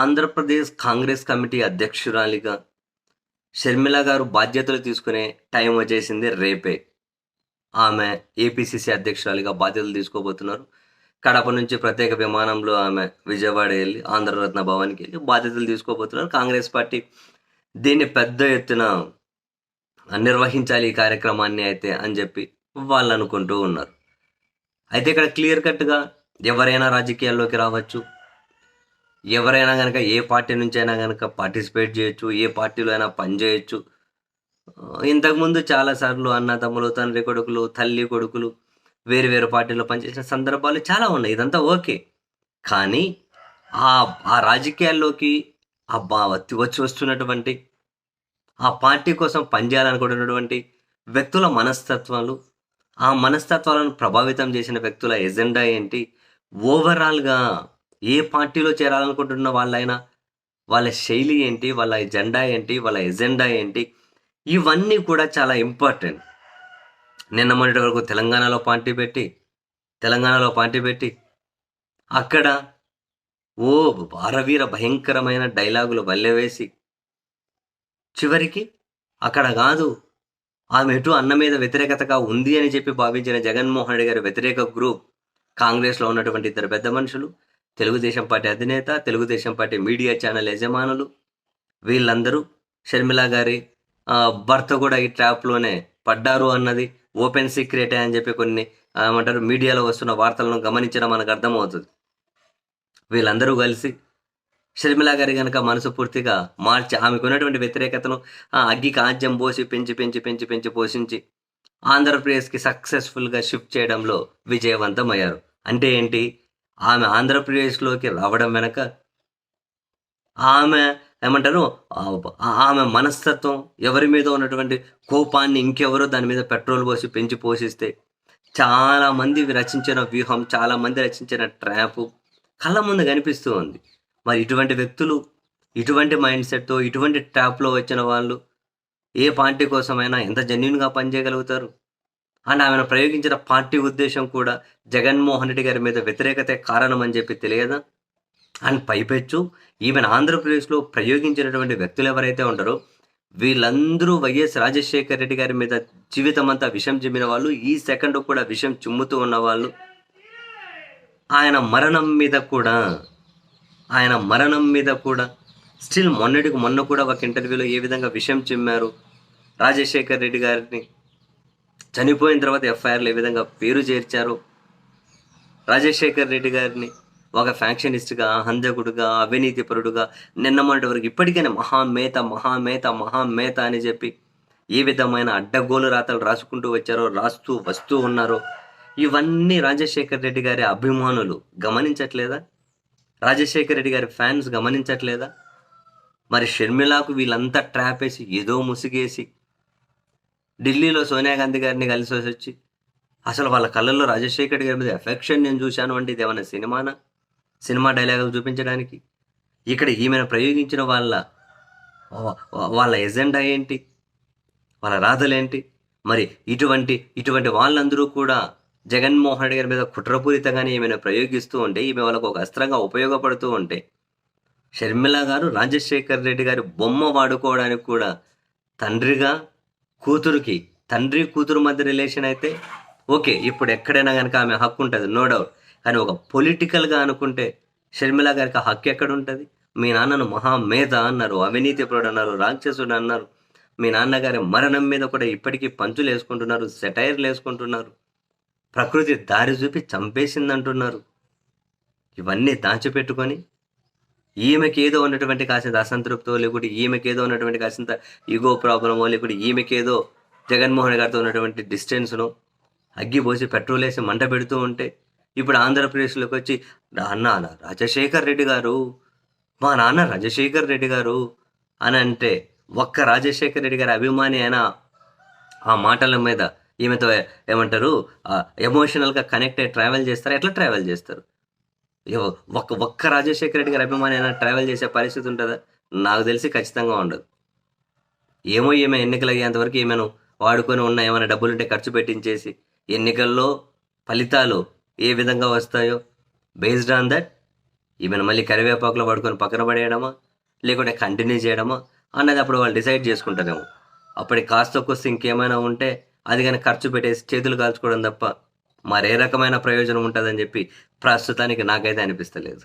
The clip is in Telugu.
ఆంధ్రప్రదేశ్ కాంగ్రెస్ కమిటీ అధ్యక్షురాలిగా షర్మిల గారు బాధ్యతలు తీసుకునే టైం వచ్చేసింది రేపే. ఆమె ఏపీసీసీ అధ్యక్షురాలిగా బాధ్యతలు తీసుకోబోతున్నారు. కడప నుంచి ప్రత్యేక విమానంలో ఆమె విజయవాడ వెళ్ళి ఆంధ్రరత్న భవన్కి వెళ్ళి బాధ్యతలు తీసుకోబోతున్నారు. కాంగ్రెస్ పార్టీ దీన్ని పెద్ద ఎత్తున నిర్వహించాలి ఈ కార్యక్రమాన్ని అయితే అని చెప్పి వాళ్ళు అనుకుంటూ ఉన్నారు. అయితే ఇక్కడ క్లియర్ కట్గా ఎవరైనా రాజకీయాల్లోకి రావచ్చు. ఎవరైనా కనుక ఏ పార్టీ నుంచి అయినా కనుక పార్టిసిపేట్ చేయొచ్చు ఏ పార్టీలో అయినా పనిచేయచ్చు ఇంతకుముందు చాలాసార్లు అన్న తమ్ములు తండ్రి కొడుకులు తల్లి కొడుకులు వేరు వేరు పార్టీలో పనిచేసిన సందర్భాలు చాలా ఉన్నాయి. ఇదంతా ఓకే. కానీ ఆ ఆ రాజకీయాల్లోకి ఆ బా వచ్చి వస్తున్నటువంటి ఆ పార్టీ కోసం పనిచేయాలనుకుంటున్నటువంటి వ్యక్తుల మనస్తత్వాలు ఆ మనస్తత్వాలను ప్రభావితం చేసిన వ్యక్తుల ఎజెండా ఏంటి? ఓవరాల్గా ఏ పార్టీలో చేరాలనుకుంటున్న వాళ్ళైనా వాళ్ళ శైలి ఏంటి వాళ్ళ ఎజెండా ఏంటి వాళ్ళ ఎజెండా ఏంటి ఇవన్నీ కూడా చాలా ఇంపార్టెంట్. నిన్న మొన్నటి వరకు తెలంగాణలో పార్టీ పెట్టి తెలంగాణలో పార్టీ పెట్టి అక్కడ ఓ భారవీర భయంకరమైన డైలాగులు వల్లెవేసి చివరికి అక్కడ కాదు ఆమె ఎటు అన్న మీద వ్యతిరేకతగా ఉంది అని చెప్పి భావించిన జగన్మోహన్ రెడ్డి గారి వ్యతిరేక గ్రూప్ కాంగ్రెస్లో ఉన్నటువంటి ఇద్దరు పెద్ద మనుషులు తెలుగుదేశం పార్టీ అధినేత తెలుగుదేశం పార్టీ మీడియా ఛానల్ యజమానులు వీళ్ళందరూ షర్మిల గారి భర్త కూడా ఈ ట్రాప్లోనే పడ్డారు అన్నది ఓపెన్ సీక్రెటే అని చెప్పి కొన్ని ఏమంటారు మీడియాలో వస్తున్న వార్తలను గమనించడం మనకు అర్థమవుతుంది. వీళ్ళందరూ కలిసి షర్మిల గారి కనుక మనసు పూర్తిగా మార్చి ఆమెకు ఉన్నటువంటి వ్యతిరేకతను అగ్గి కాంత్యం పోసి పెంచి పెంచి పెంచి పెంచి పోషించి ఆంధ్రప్రదేశ్కి సక్సెస్ఫుల్గా షిఫ్ట్ చేయడంలో విజయవంతం అయ్యారు అంటే ఏంటి? ఆమె ఆంధ్రప్రదేశ్లోకి రావడం వెనక ఆమె ఏమంటారు? ఆమె మనస్తత్వం ఎవరి మీద ఉన్నటువంటి కోపాన్ని ఇంకెవరో దాని మీద పెట్రోల్ పోసి పెంచి పోషిస్తే చాలామంది రచించిన వ్యూహం చాలామంది రచించిన ట్రాప్ కళ్ళ ముందు కనిపిస్తూ ఉంది. మరి ఇటువంటి వ్యక్తులు ఇటువంటి మైండ్ సెట్తో ఇటువంటి ట్రాప్లో వచ్చిన వాళ్ళు ఏ పార్టీ కోసమైనా ఎంత జెన్యున్గా పనిచేయగలుగుతారు? అండ్ ఆమెను ప్రయోగించిన పార్టీ ఉద్దేశం కూడా జగన్మోహన్ రెడ్డి గారి మీద వ్యతిరేకత కారణం అని చెప్పి తెలియదా? అండ్ పైపెచ్చు ఈమెను ఆంధ్రప్రదేశ్లో ప్రయోగించినటువంటి వ్యక్తులు ఎవరైతే ఉంటారో వీళ్ళందరూ వైఎస్ రాజశేఖర్ రెడ్డి గారి మీద జీవితం అంతా విషం చిమ్మిన వాళ్ళు ఈ సెకండ్ కూడా విషం చిమ్ముతూ ఉన్నవాళ్ళు ఆయన మరణం మీద కూడా ఆయన మరణం మీద కూడా స్టిల్ మొన్నటికి మొన్న కూడా ఒక ఇంటర్వ్యూలో ఏ విధంగా విషయం చిమ్మారు రాజశేఖర్ రెడ్డి గారిని? చనిపోయిన తర్వాత ఎఫ్ఐఆర్లు ఏ విధంగా పేరు చేర్చారు రాజశేఖర్ రెడ్డి గారిని ఒక ఫ్యాక్షనిస్ట్గా హందకుడుగా అవినీతిపరుడుగా నిన్న మొన్నటి వరకు ఇప్పటికైనా మహామేత మహామేత మహామేత అని చెప్పి ఏ విధమైన అడ్డగోలు రాతలు రాసుకుంటూ వచ్చారో రాస్తూ వస్తూ ఉన్నారో ఇవన్నీ రాజశేఖర్ రెడ్డి గారి అభిమానులు గమనించట్లేదా? రాజశేఖర్ రెడ్డి గారి ఫ్యాన్స్ గమనించట్లేదా? మరి షర్మిలాకు వీళ్ళంతా ట్రాప్ వేసి ఏదో ముసిగేసి ఢిల్లీలో సోనియా గాంధీ గారిని కలిసి వచ్చి అసలు వాళ్ళ కళ్ళల్లో రాజశేఖర్ గారి మీద ఎఫెక్షన్ నేను చూశాను అంటే ఇది ఏమైనా సినిమానా? సినిమా డైలాగులు చూపించడానికి? ఇక్కడ ఈమెను ప్రయోగించిన వాళ్ళ వాళ్ళ ఎజెండా ఏంటి? వాళ్ళ రాధలేంటి మరి ఇటువంటి ఇటువంటి వాళ్ళందరూ కూడా జగన్మోహన్ రెడ్డి గారి మీద కుట్రపూరితంగానే ఈమెను ప్రయోగిస్తూ ఉంటే ఈమె వాళ్ళకు ఒక అస్త్రంగా ఉపయోగపడుతూ ఉంటే షర్మిల గారు రాజశేఖర్ రెడ్డి గారి బొమ్మ వాడుకోవడానికి కూడా తండ్రిగా కూతురుకి తండ్రి కూతురు మధ్య రిలేషన్ అయితే ఓకే ఇప్పుడు ఎక్కడైనా కనుక ఆమె హక్కు ఉంటుంది నో డౌట్ కానీ ఒక పొలిటికల్గా అనుకుంటే షర్మిల గారికి హక్కు ఎక్కడ ఉంటుంది? మీ నాన్నను మహామేధ అన్నారు అవినీతిపరుడు అన్నారు రాక్షసుడు అన్నారు. మీ నాన్నగారి మరణం మీద కూడా ఇప్పటికీ పంచులు వేసుకుంటున్నారు సెటైర్లు వేసుకుంటున్నారు. ప్రకృతి దారి చూపి చంపేసిందంటున్నారు. ఇవన్నీ దాచిపెట్టుకొని ఈమెకి ఏదో ఉన్నటువంటి కాసింత అసంతృప్తో లేకుంటే ఈమెకి ఏదో ఉన్నటువంటి కాసింత ఈగో ప్రాబ్లమో లేకుంటే ఈమెకి ఏదో జగన్మోహన్ గారితో ఉన్నటువంటి డిస్టెన్స్ను అగ్గిపోసి పెట్రోల్ వేసి మంట పెడుతూ ఉంటే ఇప్పుడు ఆంధ్రప్రదేశ్లోకి వచ్చి అన్న రాజశేఖర్ రెడ్డి గారు మా నాన్న రాజశేఖర్ రెడ్డి గారు అని అంటే ఒక్క రాజశేఖర్ రెడ్డి గారి అభిమాని అయినా ఆ మాటల మీద ఈమెతో ఏమంటారు ఎమోషనల్గా కనెక్ట్ అయ్యి ట్రావెల్ చేస్తారు? ఎట్లా ట్రావెల్ చేస్తారు? ఒక్క ఒక్క రాజశేఖర రెడ్డి గారి అభిమాని అయినా ట్రావెల్ చేసే పరిస్థితి ఉంటుందా? నాకు తెలిసి ఖచ్చితంగా ఉండదు. ఏమో ఈమె ఎన్నికలు అయ్యేంతవరకు ఈమెను వాడుకొని ఉన్న ఏమైనా డబ్బులుంటే ఖర్చు పెట్టించేసి ఎన్నికల్లో ఫలితాలు ఏ విధంగా వస్తాయో బేస్డ్ ఆన్ దట్ ఈమెను మళ్ళీ కరివేపాకులో పడుకొని పక్కన పడేయడమా? లేకుంటే కంటిన్యూ చేయడమా? అన్నది అప్పుడు వాళ్ళు డిసైడ్ చేసుకుంటారేమో. అప్పటికి కాస్త కొస్తే ఇంకేమైనా ఉంటే అది కానీ ఖర్చు పెట్టేసి చేతులు కాల్చుకోవడం తప్ప మరే రకమైన ప్రయోజనం ఉంటుందని చెప్పి ప్రస్తుతానికి నాకైతే అనిపిస్తలేదు.